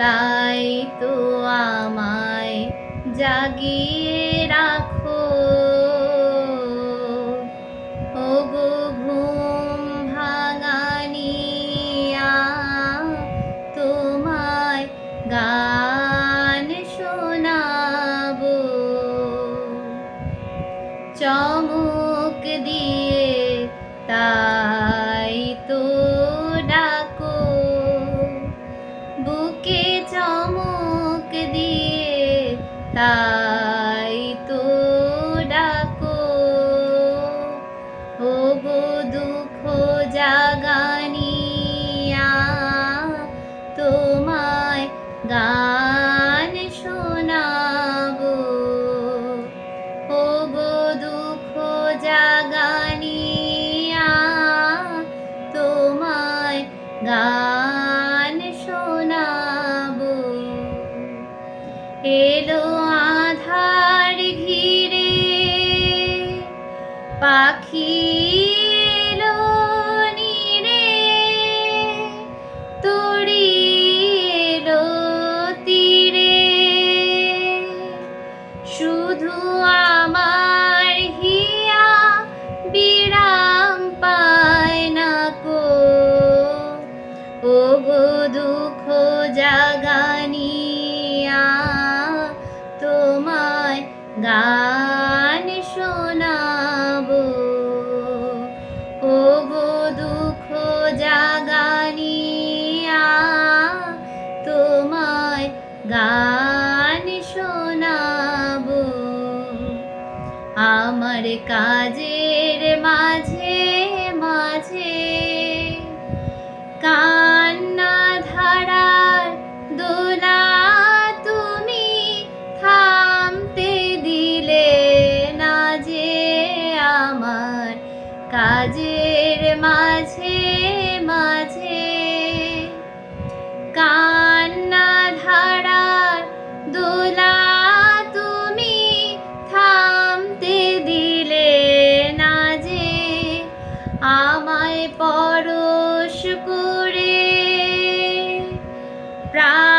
তাই তো আমায় জাগিয়ে রাখো। ওগো ঘুম ভাঙানিয়া তোমায় গান শোনাব। চমক দিয়ে তাই এলো আধার ঘিরে পাখি গান শোনাবো। ও গো দুঃখ জাগানিয়া তোমায় গান শোনাবো। আমার কাজের মাঝে মাঝে কান্না কাজের মাঝে মাঝে কান্না ধারার দোলা তুমি থামতে দিলে না যে আমায় পরশ করে প্রাণ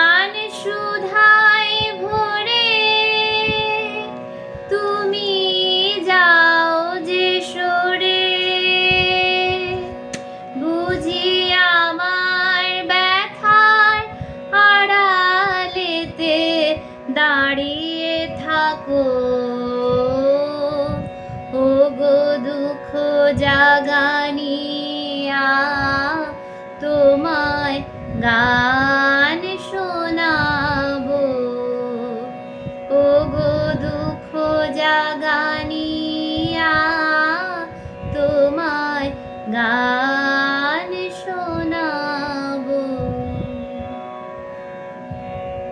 দাঁড়িয়ে থাকো। ও গো দুঃখ জাগানিয়া তোমায় গান শোনাবো। ও গো দুঃখ জাগানিয়া